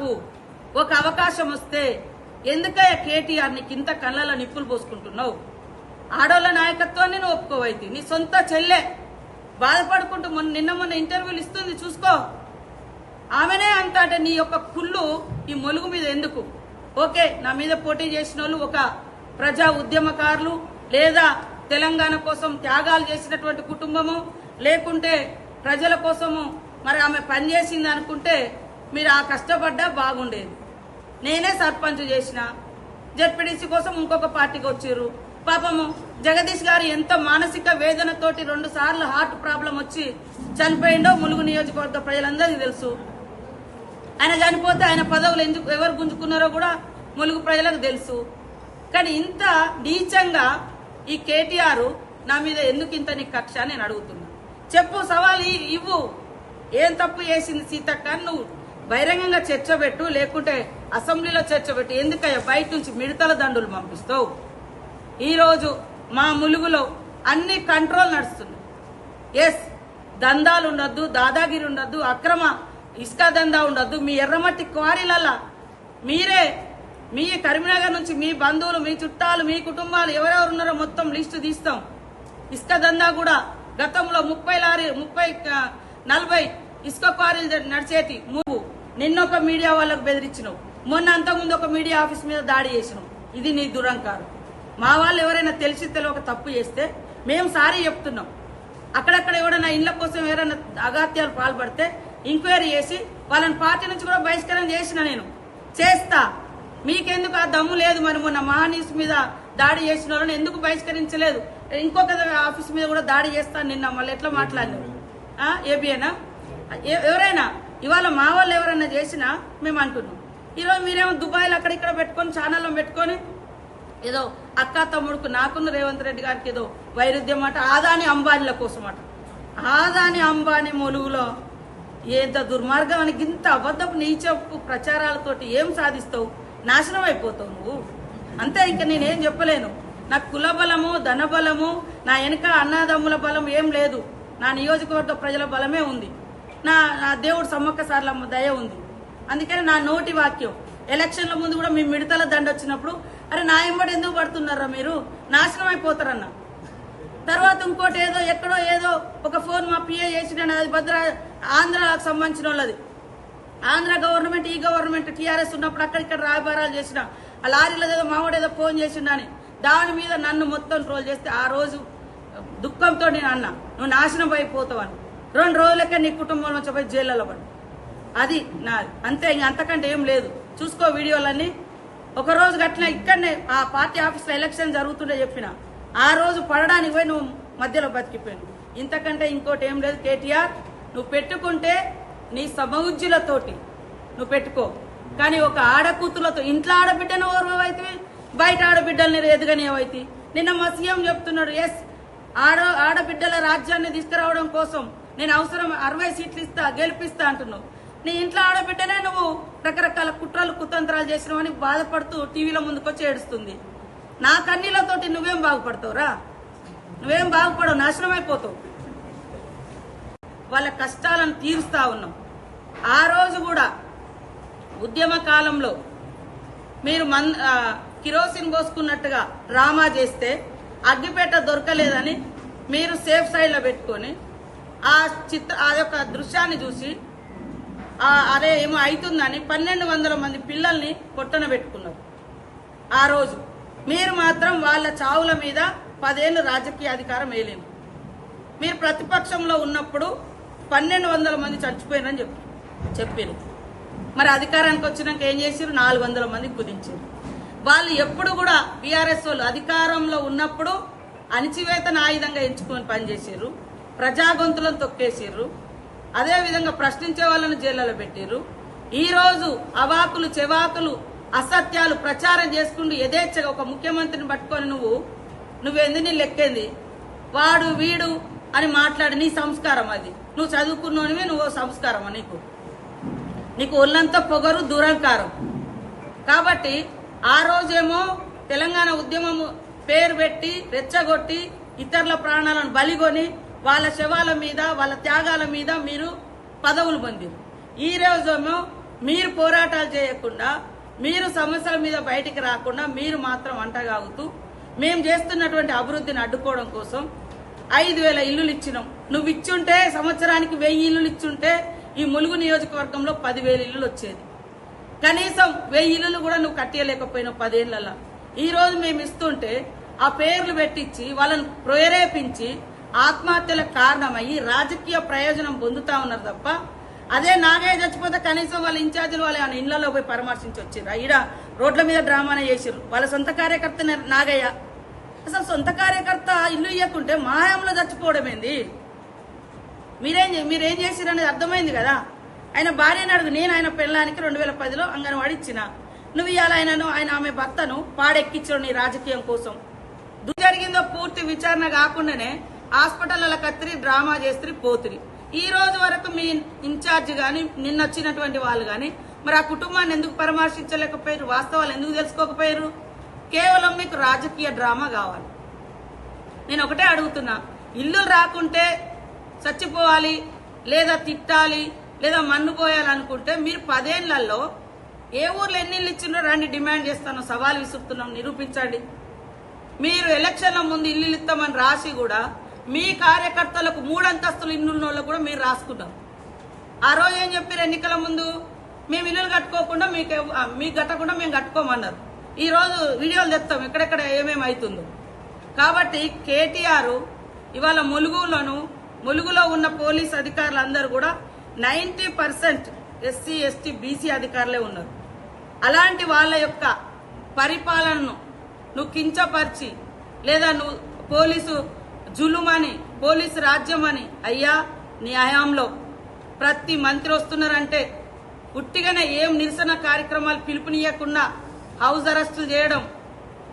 మాకు ఒక అవకాశం వస్తే ఎందుకయ్యా కేటీఆర్ నీకు ఇంత కళ్ళలో నిప్పులు పోసుకుంటున్నావు? ఆడోళ్ళ నాయకత్వాన్ని నువ్వు ఒప్పుకోవైతే. నీ సొంత చెల్లె. బాధపడుకుంటూ మొన్న నిన్న మొన్న ఇంటర్వ్యూలు ఇస్తుంది చూసుకో. ఆమెనే అంత నీ యొక్క కుళ్ళు ఈ మొలుగు మీద ఎందుకు? ఓకే నా మీద పోటీ చేసిన వాళ్ళు ఒక ప్రజా ఉద్యమకారులు లేదా తెలంగాణ కోసం త్యాగాలు చేసినటువంటి కుటుంబము లేకుంటే ప్రజల కోసము మరి ఆమె పనిచేసింది అనుకుంటే మీరు ఆ కష్టపడ్డా బాగుండేది. నేనే సర్పంచ్ చేసిన. జడ్పీడీసీ కోసం ఇంకొక పార్టీకి వచ్చారు. పాపము జగదీష్ గారు ఎంత మానసిక వేదనతోటి రెండు సార్లు హార్ట్ ప్రాబ్లం వచ్చి చనిపోయిండో ములుగు నియోజకవర్గ ప్రజలందరికీ తెలుసు. ఆయన చనిపోతే ఆయన పదవులు ఎందుకు ఎవరు గుంజుకున్నారో కూడా ములుగు ప్రజలకు తెలుసు. కానీ ఇంత నీచంగా ఈ కేటీఆర్ నా మీద ఎందుకు ఇంత నీ కక్ష నేను అడుగుతున్నా. చెప్పు సవాల్ ఇవ్వు. ఏం తప్పు చేసింది సీతక్క నువ్వు బహిరంగంగా చర్చ పెట్టు లేకుంటే అసెంబ్లీలో చర్చ పెట్టు. ఎందుకయ్యా? బయట నుంచి మిడతల దండులు పంపిస్తావు. ఈరోజు మా ములుగులో అన్ని కంట్రోల్ నడుస్తుంది ఎస్ దందాలు ఉండొద్దు దాదాగిరి ఉండొద్దు అక్రమ ఇసుక దందా ఉండొద్దు. మీ ఎర్రమట్టి క్వారీలల్లా మీరే మీ కరీంనగర్ నుంచి మీ బంధువులు మీ చుట్టాలు మీ కుటుంబాలు ఎవరెవరు ఉన్నారో మొత్తం లిస్టు తీస్తాం. ఇసుక దందా కూడా గతంలో ముప్పై లారీ ముప్పై నలభై ఇసుక క్వారీలు నడిచేటి. నిన్న ఒక మీడియా వాళ్ళకు బెదిరించినావు. మొన్న అంతకుముందు ఒక మీడియా ఆఫీస్ మీద దాడి చేసినావు. ఇది నీ దురంకారం. మా వాళ్ళు ఎవరైనా తెలిసి తెలియక తప్పు చేస్తే మేము సారీ చెప్తున్నాం. అక్కడక్కడ ఎవరైనా ఇళ్ళ కోసం ఎవరైనా అగాత్యాలు పాల్పడితే ఎంక్వైరీ చేసి వాళ్ళని పార్టీ నుంచి కూడా బహిష్కరణ చేసిన నేను. చేస్తా. మీకెందుకు ఆ దమ్ము లేదు మరి మొన్న మహానీస్ మీద దాడి చేసిన వాళ్ళని ఎందుకు బహిష్కరించలేదు? ఇంకొక ఆఫీస్ మీద కూడా దాడి చేస్తాను నిన్న మళ్ళీ ఎట్లా మాట్లాడినారు ఏబిఏనా ఎవరైనా? ఇవాళ మా వాళ్ళు ఎవరైనా చేసినా మేము అంటున్నాం. ఈరోజు మీరేమో దుబాయ్లో అక్కడ ఇక్కడ పెట్టుకొని ఛానల్లో పెట్టుకొని ఏదో అక్క తమ్ముడుకు నాకున్న రేవంత్ రెడ్డి గారికి ఏదో వైరుధ్యం అట ఆదాని అంబానీల కోసం అట. ఆదాని అంబానీ మొలుగులో ఎంత దుర్మార్గం అని ఇంత అబద్ధపు నీచపు ప్రచారాలతోటి ఏం సాధిస్తావు? నాశనం అయిపోతావు నువ్వు. అంతే ఇంకా నేనేం చెప్పలేను. నాకు కుల బలము ధన బలము నా వెనక అన్నదమ్ముల బలం ఏం లేదు. నా నియోజకవర్గ ప్రజల బలమే ఉంది. నా నా దేవుడు సమ్మక్క సార్లమ్మ దయ ఉంది. అందుకని నా నోటి వాక్యం. ఎలక్షన్ల ముందు కూడా మీ మిడతల దండ వచ్చినప్పుడు అరే నా ఎంబడి ఎందుకు పడుతున్నారా మీరు? నాశనం అయిపోతారన్న. తర్వాత ఇంకోటి ఏదో ఎక్కడో ఏదో ఒక ఫోన్ మా పిఏ చేసిన అది భద్ర ఆంధ్రాకు సంబంధించిన వాళ్ళది. ఆంధ్ర గవర్నమెంట్ ఈ గవర్నమెంట్ టీఆర్ఎస్ ఉన్నప్పుడు అక్కడిక్కడ రాయబారాలు చేసిన ఆ లారీలో ఏదో మావాడు ఏదో ఫోన్ చేసిండని దాని మీద నన్ను మొత్తం ట్రోల్ చేస్తే ఆ రోజు దుఃఖంతో నేను అన్నా నువ్వు నాశనం అయిపోతావని. రెండు రోజులకే నీ కుటుంబం నుంచి పోయి జైల్లో పడి. అది నాది అంతే ఇంక అంతకంటే ఏం లేదు. చూసుకో వీడియోలన్నీ. ఒక రోజు గట్టిన ఇక్కడనే ఆ పార్టీ ఆఫీస్లో ఎలక్షన్ జరుగుతుండే చెప్పిన. ఆ రోజు పడడానికి పోయి నువ్వు మధ్యలో బతికిపోయాను ఇంతకంటే ఇంకోటి ఏం లేదు కేటీఆర్. నువ్వు పెట్టుకుంటే నీ సమౌజ్యులతోటి నువ్వు పెట్టుకో. కానీ ఒక ఆడకూతులతో ఇంట్లో ఆడబిడ్డను ఓర్వైతే బయట ఆడబిడ్డల్ని ఎదగనివైతే నిన్న మా సీఎం చెప్తున్నాడు ఎస్ ఆడ ఆడబిడ్డల రాజ్యాన్ని తీసుకురావడం కోసం నేను అవసరం అరవై సీట్లు ఇస్తా గెలిపిస్తా అంటున్నావు. నీ ఇంట్లో ఆడబిడ్డనే నువ్వు రకరకాల కుట్రలు కుతంత్రాలు చేసినావని బాధపడుతూ టీవీలో ముందుకొచ్చి ఏడుస్తుంది. నా కన్నీళ్ళతోటి నువ్వేం బాగుపడతావురా? నువ్వేం బాగుపడవు నాశనం అయిపోతావు. వాళ్ళ కష్టాలను తీరుస్తా ఉన్నాం. ఆ రోజు కూడా ఉద్యమ కాలంలో మీరు మన్ కిరోసిన్ పోసుకున్నట్టుగా డ్రామా చేస్తే అగ్గిపేట దొరకలేదని మీరు సేఫ్ సైడ్లో పెట్టుకొని ఆ చిత్ర ఆ యొక్క దృశ్యాన్ని చూసి అరే అదే ఏమో అవుతుందని పన్నెండు వందల మంది పిల్లల్ని పొట్టన పెట్టుకున్నారు. ఆ రోజు మీరు మాత్రం వాళ్ళ చావుల మీద పదేళ్ళు రాజకీయ అధికారం వేయలేదు మీరు ప్రతిపక్షంలో ఉన్నప్పుడు పన్నెండు వందల మంది చచ్చిపోయినని చెప్పి చెప్పారు. మరి అధికారానికి వచ్చినాక ఏం చేశారు నాలుగు వందల మంది కుదించారు. వాళ్ళు ఎప్పుడు కూడా బీఆర్ఎస్ వాళ్ళు అధికారంలో ఉన్నప్పుడు అణిచివేతన ఆయుధంగా ఎంచుకొని పనిచేసారు ప్రజాగొంతులను తొక్కేసిర్రు. అదేవిధంగా ప్రశ్నించే వాళ్ళని జైల్లో పెట్టిర్రు. ఈరోజు అవాకులు చెవాకులు అసత్యాలు ప్రచారం చేసుకుంటూ యథేచ్ఛగా ఒక ముఖ్యమంత్రిని పట్టుకొని నువ్వు నువ్వెందు నీ లెక్కేంది? వాడు వీడు అని మాట్లాడి నీ సంస్కారం అది. నువ్వు చదువుకున్నోనివే నువ్వు సంస్కారం నీకు? నీకు ఒళ్ళంతా పొగరు దురంకారం కాబట్టి ఆ రోజేమో తెలంగాణ ఉద్యమం పేరు పెట్టి రెచ్చగొట్టి ఇతరుల ప్రాణాలను బలిగొని వాళ్ళ శవాల మీద వాళ్ళ త్యాగాల మీద మీరు పదవులు పొందిరు. ఈ రోజేమో మీరు పోరాటాలు చేయకుండా మీరు సమస్యల మీద బయటికి రాకుండా మీరు మాత్రం అంటగాగుతూ మేము చేస్తున్నటువంటి అభివృద్ధిని అడ్డుకోవడం కోసం ఐదు వేల ఇల్లులు ఇచ్చినాం. నువ్వు ఇచ్చుంటే సంవత్సరానికి వెయ్యి ఇల్లులు ఇచ్చుంటే ఈ ములుగు నియోజకవర్గంలో పదివేల ఇల్లులు వచ్చేది. కనీసం వెయ్యి ఇల్లులు కూడా నువ్వు కట్టేయలేకపోయినావు పదేళ్ళలో. ఈ రోజు మేము ఇస్తుంటే ఆ పేర్లు పెట్టించి వాళ్ళని ప్రేరేపించి ఆత్మహత్యలకు కారణమయ్యి రాజకీయ ప్రయోజనం పొందుతా ఉన్నారు తప్ప అదే నాగయ్య చచ్చిపోతే కనీసం వాళ్ళ ఇన్ఛార్జీలు వాళ్ళు ఆయన ఇళ్ళలో పోయి పరామర్శించి వచ్చిర్రు? ఈడ రోడ్ల మీద డ్రామానే చేసిర్రు. వాళ్ళ సొంత కార్యకర్త నాగయ్య. అసలు సొంత కార్యకర్త ఇల్లు ఇవ్వకుంటే మాయంలో చచ్చిపోవడం ఏంది? మీరేం మీరేం చేసిరు అనేది అర్థమైంది కదా? ఆయన భార్యని అడుగు నేను ఆయన పెళ్ళానికి రెండు వేల పదిలో అంగన్వాడి ఇచ్చిన. నువ్వు ఇవాళ ఆయనను ఆయన ఆమె భర్తను పాడెక్కించాడు నీ రాజకీయం కోసం. జరిగిందో పూర్తి విచారణ కాకుండానే హాస్పిటల్లో కత్తిరి డ్రామా చేస్త్రి పోతురి. ఈ రోజు వరకు మీ ఇన్ఛార్జ్ గాని నిన్న వచ్చినటువంటి వాళ్ళు గాని మరి ఆ కుటుంబాన్ని ఎందుకు పరామర్శించలేకపోయారు వాస్తవాలు ఎందుకు తెలుసుకోకపోయారు కేవలం మీకు రాజకీయ డ్రామా కావాలి. నేను ఒకటే అడుగుతున్నా. ఇల్లు రాకుంటే చచ్చిపోవాలి లేదా తిట్టాలి లేదా మన్ను పోయాలనుకుంటే మీరు పదేళ్ళలో ఏ ఊర్లో ఎన్ని ఇల్లు ఇచ్చిండ్రో రండి డిమాండ్ చేస్తాను సవాల్ విసురుతున్నాం నిరూపించండి. మీరు ఎలక్షన్ల ముందు ఇల్లు ఇస్తామని రాసి కూడా మీ కార్యకర్తలకు మూడంతస్తులు ఇల్లున్న వాళ్ళు కూడా మీరు రాసుకున్నారు ఆ రోజు ఏం చెప్పారు ఎన్నికల ముందు? మేము ఇల్లులు కట్టుకోకుండా మీకు మీకు కట్టకుండా మేము కట్టుకోమన్నారు. ఈ రోజు వీడియోలు తెస్తాం ఎక్కడెక్కడ ఏమేమి అవుతుందో కాబట్టి కేటీఆర్ ఇవాళ ములుగులోను ములుగులో ఉన్న పోలీస్ అధికారులందరూ కూడా ninety percent SC ST BC అధికారులే ఉన్నారు. అలాంటి వాళ్ళ యొక్క పరిపాలనను నువ్వు కించపరిచి లేదా నువ్వు పోలీసు జులుమని పోలీస్ రాజ్యం అని అయ్యా నీ హయాంలో ప్రతి మంత్రి వస్తున్నారంటే పుట్టిగానే ఏం నిరసన కార్యక్రమాలు పిలుపునియకుండా హౌస్ అరెస్టులు చేయడం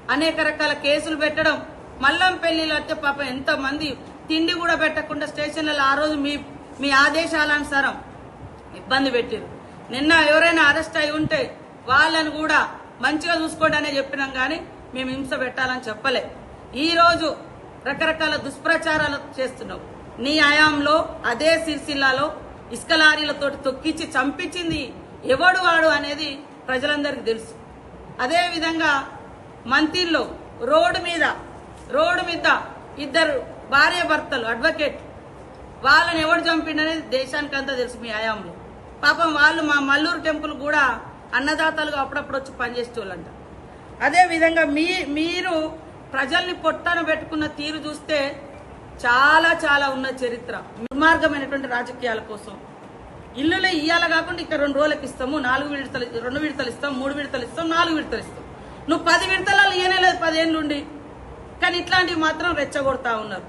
అనేక రకాల కేసులు పెట్టడం మల్లం పెళ్ళిలో అయితే పాపం ఎంతమంది తిండి కూడా పెట్టకుండా స్టేషన్లలో ఆ రోజు మీ మీ ఆదేశాలనుసారం ఇబ్బంది పెట్టారు నిన్న ఎవరైనా అరెస్ట్ అయి ఉంటే వాళ్ళని కూడా మంచిగా చూసుకోండి అనే చెప్పినాం కానీ మేము హింస పెట్టాలని చెప్పలే. ఈరోజు రకరకాల దుష్ప్రచారాలు చేస్తున్నావు. నీ ఆయాంలో అదే సిరిసిల్లాలో ఇసుక లారీలతో తొక్కించి చంపించింది ఎవడు వాడు అనేది ప్రజలందరికీ తెలుసు. అదేవిధంగా మంతిల్లో రోడ్డు మీద రోడ్డు మీద ఇద్దరు భార్య భర్తలు అడ్వకేట్ వాళ్ళని ఎవడు చంపిండనేది దేశానికంతా తెలుసు మీ ఆయాంలో పాపం వాళ్ళు మా మల్లూరు టెంపుల్ కూడా అన్నదాతలుగా అప్పుడప్పుడు వచ్చి పనిచేసేవాళ్ళంట అదేవిధంగా మీ మీరు ప్రజల్ని పొట్టన పెట్టుకున్న తీరు చూస్తే చాలా చాలా ఉన్న చరిత్ర దుర్మార్గమైనటువంటి రాజకీయాల కోసం. ఇల్లులే ఇయ్యాల కాకుండా ఇక్కడ రెండు రోజులకు ఇస్తాము నాలుగు విడతలు రెండు విడతలు ఇస్తాం మూడు విడతలు ఇస్తాం నాలుగు విడతలు ఇస్తాం. నువ్వు పది విడతలలో ఇయ్యనే లేదు పదేళ్ళుండి కానీ ఇట్లాంటివి మాత్రం రెచ్చగొడతా ఉన్నారు.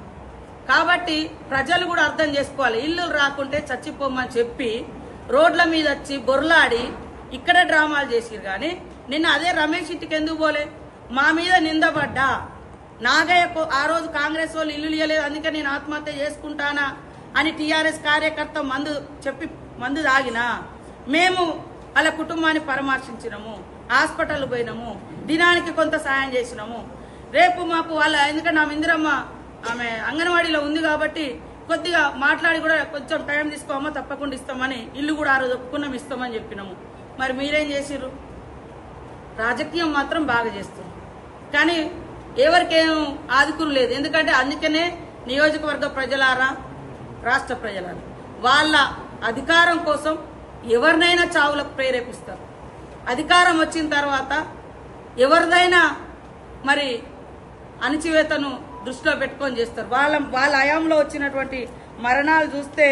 కాబట్టి ప్రజలు కూడా అర్థం చేసుకోవాలి. ఇల్లు రాకుంటే చచ్చిపోమని చెప్పి రోడ్ల మీద వచ్చి బొర్లాడి ఇక్కడే డ్రామాలు చేసిరు కానీ నిన్న అదే రమేష్ ఇంటికి ఎందుకు పోలే? మా మీద నిందపడ్డా. నాగయ్య ఆ రోజు కాంగ్రెస్ వాళ్ళు ఇల్లు ఇయ్యలేదు అందుకే నేను ఆత్మహత్య చేసుకుంటానా అని టీఆర్ఎస్ కార్యకర్త మందు చెప్పి మందు తాగినా మేము వాళ్ళ కుటుంబాన్ని పరామర్శించినాము హాస్పిటల్ పోయినాము దినానికి కొంత సాయం చేసినాము. రేపు మాకు వాళ్ళ ఎందుకంటే ఆమె ఇందిరమ్మ ఆమె అంగన్వాడీలో ఉంది కాబట్టి కొద్దిగా మాట్లాడి కూడా కొంచెం టైం తీసుకోమో తప్పకుండా ఇస్తామని ఇల్లు కూడా ఆ రోజు ఒప్పుకున్నాం ఇస్తామని చెప్పినాము. మరి మీరేం చేసిర్రు? రాజకీయం మాత్రం బాగా చేస్తుంది కానీ ఎవరికేం ఆదుకులు లేదు. ఎందుకంటే అందుకనే నియోజకవర్గ ప్రజలారా రాష్ట్ర ప్రజలారా వాళ్ళ అధికారం కోసం ఎవరినైనా చావులకు ప్రేరేపిస్తారు. అధికారం వచ్చిన తర్వాత ఎవరిదైనా మరి అణచివేతను దృష్టిలో పెట్టుకొని చేస్తారు. వాళ్ళ వాళ్ళ హయాంలో వచ్చినటువంటి మరణాలు చూస్తే